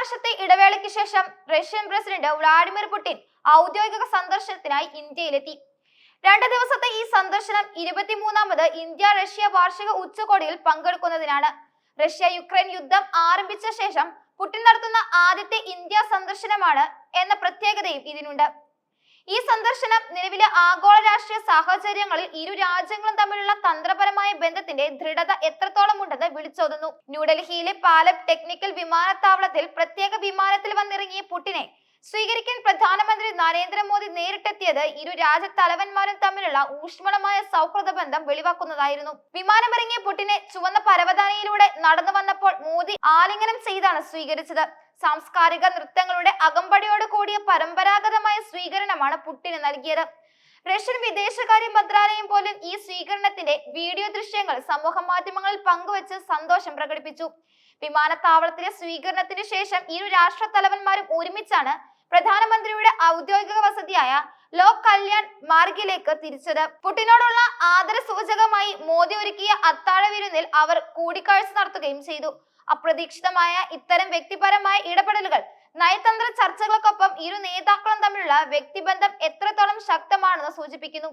വർഷത്തെ ഇടവേളയ്ക്ക് ശേഷം റഷ്യൻ പ്രസിഡന്റ് വ്ളാഡിമിർ പുടിൻ ഔദ്യോഗിക സന്ദർശനത്തിനായി ഇന്ത്യയിലെത്തി. രണ്ട് ദിവസത്തെ ഈ സന്ദർശനം ഇരുപത്തിമൂന്നാമത് ഇന്ത്യ റഷ്യ വാർഷിക ഉച്ചകോടിയിൽ പങ്കെടുക്കുന്നതിനാണ്. റഷ്യ യുക്രൈൻ യുദ്ധം ആരംഭിച്ച ശേഷം പുടിൻ നടത്തുന്ന ആദ്യത്തെ ഇന്ത്യ സന്ദർശനമാണ് എന്ന പ്രത്യേകതയും ഇതിനുണ്ട്. ഈ സന്ദർശനം നിലവിലെ ആഗോള രാഷ്ട്രീയ സാഹചര്യങ്ങളിൽ ഇരു രാജ്യങ്ങളും തമ്മിലുള്ള തന്ത്രപരമായ ബന്ധത്തിന്റെ ദൃഢത എത്രത്തോളം ഉണ്ടെന്ന് വിളിച്ചോതുന്നു. ന്യൂഡൽഹിയിലെ പാലം ടെക്നിക്കൽ വിമാനത്താവളത്തിൽ പ്രത്യേക വിമാനത്തിൽ വന്നിറങ്ങിയ പുട്ടിനെ സ്വീകരിക്കാൻ പ്രധാനമന്ത്രി നരേന്ദ്രമോദി നേരിട്ടെത്തിയത് ഇരു രാജ്യത്തലവന്മാരും തമ്മിലുള്ള ഊഷ്മളമായ സൗഹൃദ ബന്ധം വെളിവാക്കുന്നതായിരുന്നു. വിമാനമിറങ്ങിയ പുട്ടിനെ ചുവന്ന പരവതാനിയിലൂടെ നടന്നു വന്നപ്പോൾ മോദി ആലിംഗനം ചെയ്താണ് സ്വീകരിച്ചത്. സാംസ്കാരിക നൃത്തങ്ങളുടെ അകമ്പടിയോട് കൂടിയ പരമ്പരാഗതമായ സ്വീകരണമാണ് പുട്ടിന് നൽകിയത്. റഷ്യൻ വിദേശകാര്യ മന്ത്രാലയം പോലും ഈ സ്വീകരണത്തിന്റെ വീഡിയോ ദൃശ്യങ്ങൾ സമൂഹ മാധ്യമങ്ങളിൽ പങ്കുവച്ച് സന്തോഷം പ്രകടിപ്പിച്ചു. വിമാനത്താവളത്തിലെ സ്വീകരണത്തിന് ശേഷം ഇരു രാഷ്ട്ര തലവന്മാരും ഒരുമിച്ചാണ് പ്രധാനമന്ത്രിയുടെ ഔദ്യോഗിക വസതിയായ ലോക് കല്യാൺ മാർഗിലേക്ക് തിരിച്ചത്. പുട്ടിനോടുള്ള ആദര സൂചകമായി മോദി ഒരുക്കിയ അത്താഴ വിരുന്നിൽ അവർ കൂടിക്കാഴ്ച നടത്തുകയും ചെയ്തു. അപ്രതീക്ഷിതമായ ഇത്തരം വ്യക്തിപരമായ ഇടപെടലുകൾ നയതന്ത്ര ചർച്ചകൾക്കൊപ്പം ഇരു നേതാക്കളും തമ്മിലുള്ള വ്യക്തിബന്ധം എത്രത്തോളം ശക്തമാണെന്ന് സൂചിപ്പിക്കുന്നു.